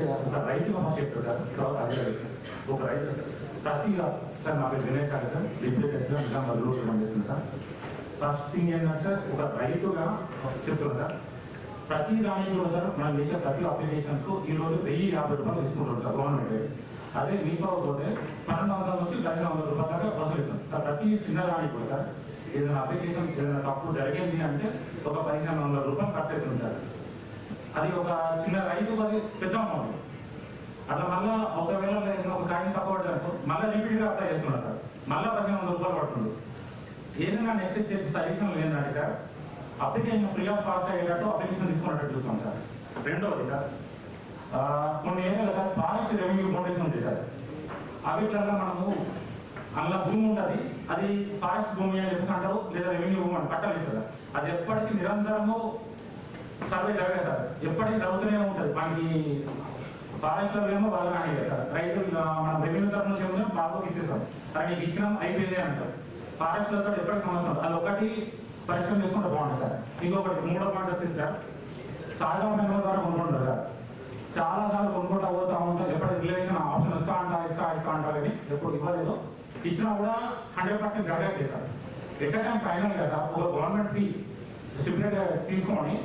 అయితే ఒక రైతుగా ఫస్ట్ చెప్తారు సార్ తర్వాత అదే ఒక రైతు ప్రతిగా సార్. మా పేరు Vinay sir sir deputy president Nizam పనిచేస్తుంది సార్. ఫస్ట్ థింగ్ ఏంటంటే సార్ ఒక రైతుగా చెప్తున్నాను సార్ ప్రతి దానికి కూడా సార్ మనం చేసే ప్రతి అప్లికేషన్స్కు ఈ రోజు వెయ్యి యాభై రూపాయలు తీసుకుంటారు సార్ గవర్నమెంట్. అదే మీసో పోతే పన్నెండు వందల నుంచి పదిహేను వందల రూపాయల దాకా వసూలు సార్. ప్రతి చిన్న దానికి కూడా సార్ ఏదైనా అప్లికేషన్ ఏదైనా తప్పు జరిగింది అంటే ఒక పదిహేను వందల రూపాయలు ఖర్చు అవుతుంది సార్. అది ఒక చిన్న రైతు అది పెద్ద అమౌంట్. అట్లా మళ్ళా ఒకవేళ ఒక కాయిన్ తక్కువ పడ్డారు మళ్ళీ రిపీట్గా అప్లై చేస్తున్నారు సార్. మళ్ళీ పదిహేను వందల రూపాయలు పడుతుంది. ఏదైనా నెక్స్ట్ చేసి సజెషన్ ఏంటంటే sir. Application free of cost అయ్యేటట్టు అప్లికేషన్ తీసుకున్నట్టు చూస్తాం సార్. రెండవది సార్ కొన్ని ఏరియాలో సార్ ఫారెస్ట్ రెవెన్యూ బౌండరీస్ ఉంటాయి సార్. అవిట్లలో మనము అందులో భూమి ఉంటుంది అది ఫారెస్ట్ భూమి అని చెప్పి లేదా రెవెన్యూ భూమి అని పట్టాలి సార్. అది ఎప్పటికీ నిరంతరము సర్వే జరగదు సార్. ఎప్పటికీ జరుగుతూనే ఉంటుంది. మనకి ఫారెస్ట్లో ఏమో వాళ్ళు కానీ సార్ రైతులు మన రెవెన్యూ తరఫు నుంచి ఏమో బాబుకి ఇచ్చేసాం కానీ ఇచ్చినాం అయిపోయింది అంటారు. ఫారెస్ట్ ఎప్పటికి సమస్య అది ఒకటి పరిశ్రమ చేసుకుంటే బాగుంటుంది సార్. ఇంకొకటి మూడో పాయింట్ వచ్చింది సార్. సాగా మెంబర్ ద్వారా కొనుక్కుంటారు సార్. చాలా సార్లు కొనుక్కుంటా పోతా ఉంటారు ఎప్పటికి రిలేషన్ ఆప్షన్ ఇస్తా అంటా ఇస్తా ఇస్తా అంటారు అని ఎప్పుడు ఇవ్వలేదు. ఇచ్చినా కూడా హండ్రెడ్ పర్సెంట్ జరగలేదు సార్. ఎక్కడ ఫైనల్ కదా ఒక గవర్నమెంట్ ఫీ సిపరేట్ తీసుకొని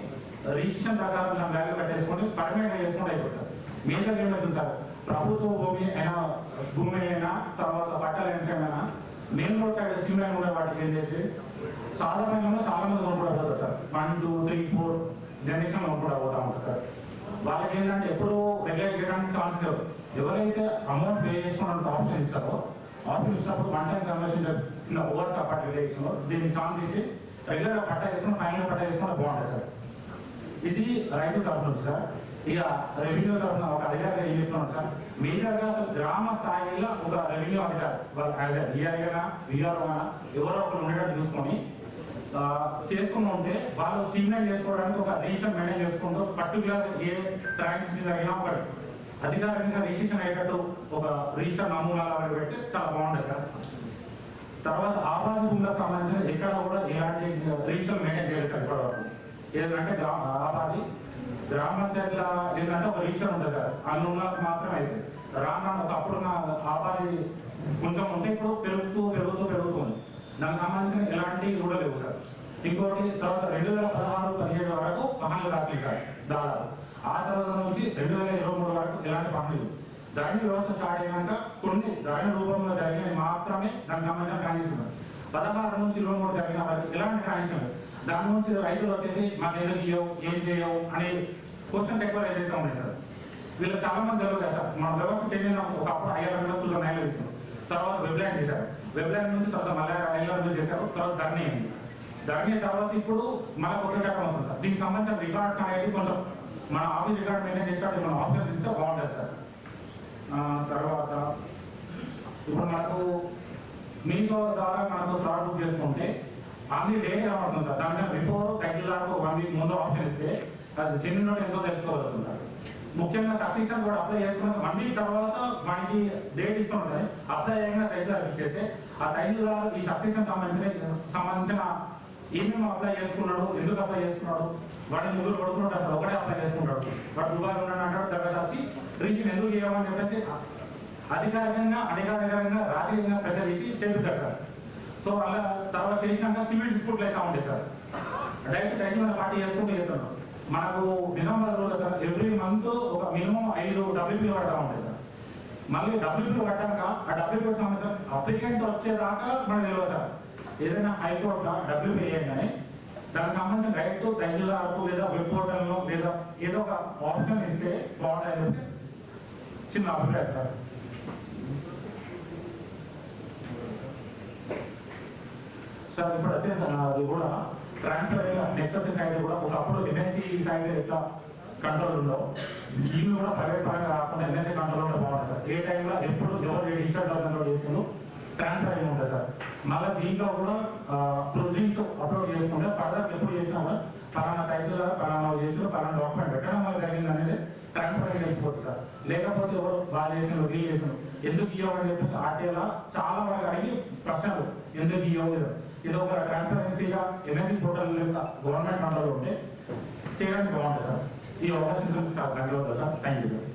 రిజిస్ట్రేషన్ ప్రకారం దాని బ్యాగ్ కట్టేసుకొని పర్మనెంట్ చేసుకుంటే అయిపోతుంది. మిగతా ఏమవుతుంది సార్ ప్రభుత్వ భూమి అయినా భూమి అయినా తర్వాత పట్టాల ఎంతైనా మెయిన్ రోడ్ సైడ్ స్ట్రీమ్ ఉండే వాటికి ఏం చేసి సాధారణంగా చాలా మంది కొనుక్కోవడం sir. One two three four generation కొనుక్కోవడం ఉంటారు సార్. వాళ్ళకి ఏంటంటే ఎప్పుడు రెగ్యులేట్ చేయడానికి ఛాన్స్ లేదు ఎవరైతే అమౌంట్ పే చేసుకోవడానికి ఆప్షన్ ఇస్తారో ఆప్షన్ ఇచ్చినప్పుడు one time conversion over support relation దీన్ని ఛాన్స్ ఇచ్చి రెగ్యులర్గా పట్ట వేసుకుని ఫైనల్ పట్ట వేసుకుంటే బాగుంటుంది సార్. ఇది రైతు తరఫున సార్. ఇక రెవెన్యూ తరఫున ఒక అధికారిగా ఏం చెప్తున్నాను సార్? మేజర్గా అసలు గ్రామ స్థాయిలో ఒక రెవెన్యూ అధికారి డిఆర్ఏనా విఆర్ఓనా ఎవరో ఒకరు ఉండేటట్టు చూసుకొని చేసుకుని ఉంటే వాళ్ళు సిగ్నల్ చేసుకోవడానికి ఒక రిజిస్టర్ మెయింటైన్ చేసుకుంటూ పర్టికులర్ ఏ ట్రాన్సాక్షన్ జరిగినా ఒకటి అధికారికంగా రిజిస్ట్రేషన్ అయ్యేటట్టు ఒక రిజిస్టర్ నమూనా అవి పెడితే చాలా బాగుంటుంది సార్. తర్వాత ఆబాది భూములకు సంబంధించిన ఎక్కడ కూడా ఎలాంటి రిజిస్టర్ మేనేజ్ చేయలేదు సార్ ఇప్పటివరకు. ఏంటంటే గ్రా- ఆబాది ఏంటంటే ఒక రిజిస్టర్ ఉంటుంది సార్ అందులో మాత్రమే అయితే రాను రాను ఒకప్పుడున్న ఆబాది కొంచెం ఉంటే ఇప్పుడు పెరుగుతూ పెరుగుతూ పెరుగుతుంది దానికి సంబంధించిన ఎలాంటి కూడా లేవు సార్. ఇంకోటి తర్వాత రెండు వేల పదహారు పదిహేడు వరకు పనులు రాసింది సార్ దాదాపు. ఆ తర్వాత నుంచి రెండు వేల ఇరవై మూడు వరకు ఎలాంటి పనులు లేవు. వ్యవస్థ స్టార్ట్ అయినాక కొన్ని ద్రవ్య రూపంలో జరిగినవి మాత్రమే దానికి సంబంధించిన ట్రాన్సాక్షన్ ఉంది. పదహారు నుంచి ఇరవై మూడు జరిగిన వారికి ఎలాంటి ట్రాన్సాక్షన్ దాని నుంచి రైతులు వచ్చేసి మాకు ఏదో ఇయ్యవు ఏం చేయవు అని క్వశ్చన్స్ ఎక్కువ ఏదైతే ఉన్నాయి సార్. వీళ్ళు చాలా మంది తెలియదు కదా సార్. మన వ్యవస్థ చెందిన ఒకప్పుడు ఐఆర్ వ్యవస్థలో నైలు వేసాం తర్వాత వెబ్లైన్ చేశారు. వెబ్లైన్ నుంచి తర్వాత మళ్ళీ ఐఆర్ చేశారు. తర్వాత ధరణి అయింది. ధరణి తర్వాత ఇప్పుడు మళ్ళీ కొత్త చట్టం అవుతుంది సార్. దీనికి సంబంధించిన రికార్డ్స్ అనేది కొంచెం మన ఆఫీస్ రికార్డ్ మెయింటైన్ చేసినట్టు మన ఆఫీస్ ఇస్తే బాగుంటుంది సార్. తర్వాత ఇప్పుడు మనకు మీతో ద్వారా మనకు ఫ్రాడ్ బుక్ చేసుకుంటే అన్ని డే కనబడుతుంది సార్ దాని బిఫోర్ తగ్గిలాకు వన్ వీక్ ముందు ఆప్షన్ ఇస్తే అది చిన్న ఎంతో తెలుసుకోగలుగుతున్నారు సార్ ముఖ్యంగా సబ్సిక్షన్ కూడా అప్లై చేసుకున్న వన్ వీక్ తర్వాత మనకి డేట్ ఇస్తుంటే అప్లై అయినా తగ్గిలాకు ఇచ్చేస్తే ఆ తగ్గిలాకు ఈ సబ్సిక్షన్ సంబంధించిన సంబంధించిన ఏమేమి అప్లై చేసుకున్నాడు ఎందుకు అప్లై చేసుకున్నాడు? వాడిని ముగ్గురు పడుకున్నాడు అసలు ఒకటే అప్లై చేసుకుంటాడు. వాడు దుబాయ్ ఉన్నాడు అంటాడు దగ్గర రాసి రీజన్ ఎందుకు చేయమని చెప్పేసి అధికారికంగా అధికారికంగా రాజకీయంగా ప్రెజర్ ఇచ్చి చేపిస్తారు సార్ సో అలా తర్వాత చేసినాక సివిల్ డిస్ప్యూట్ లెక్క ఉండే సార్. డైరెక్ట్ టైం పార్టీ చేసుకుంటూ చేస్తున్నాం మనకు డిసెంబర్ సార్ ఎవ్రీ మంత్ ఒక మినిమం ఐదు డబ్ల్యూపీ పడతా ఉంటాయి సార్. మళ్ళీ డబ్ల్యూపీ కట్టాక ఆ డబ్ల్యూపీ సంబంధించిన అప్లికెంట్ వచ్చేదాకా మనకు తెలియదు సార్. ఏదైనా హైకోర్టు డబ్ల్యూపీ వేయగానే దానికి సంబంధించిన డైరెక్ట్ తహసీల్దార్కు లేదా వెబ్ పోర్టల్లో లేదా ఏదో ఒక ఆప్షన్ ఇస్తే బాగుంటుంది చెప్పి చిన్న అభిప్రాయం సార్. సార్ ఇప్పుడు వచ్చేసి అది కూడా ట్రాక్టర్ నెక్స్ట్ సైడ్ కూడా ఒకప్పుడు ఎన్ఎస్సి సైడ్ ఎట్లా కంట్రోల్ ఉండవు ఇవి కూడా ప్రైవేట్ పరంగా కాకుండా ఎన్ఎస్సి కంట్రోల్ ఉంటే బాగుంటుంది సార్. ఏ టైంలో ఎప్పుడు ఎవరు ఏ డిజిటల్ డెవలప్మెంట్ చేసిందో ట్రాన్స్ఫర్ అయి ఉంటుంది సార్. మళ్ళీ దీంట్లో కూడా ప్రొసీడింగ్స్ అప్లోడ్ చేసుకుంటే ఫర్దర్ ఎప్పుడు చేసినా కూడా పలానా తహసీల్దార్ పలానా చేసిన పలానా డాక్యుమెంట్ పెట్టడం వల్ల జరిగింది అనేది ట్రాన్స్ఫర్ తెలిసిపోతుంది సార్. లేకపోతే ఎవరు బాగా చేసిన వీ చేసిన ఎందుకు ఇవ్వమని చెప్పేసి ఆర్టీఐలో చాలా వరకు అడిగి ప్రశ్నలు. ఎందుకు ఇవ్వలేదు? ఇది ఒక ట్రాన్స్పరెన్సీగా ఎమ్మెల్సీ పోర్టల్ యొక్క గవర్నమెంట్ కంట్రోల్ ఉంటే చేయడానికి బాగుంటుంది సార్. ఈ అవకాశం చాలా ధన్యవాదాలు సార్. Thank you sir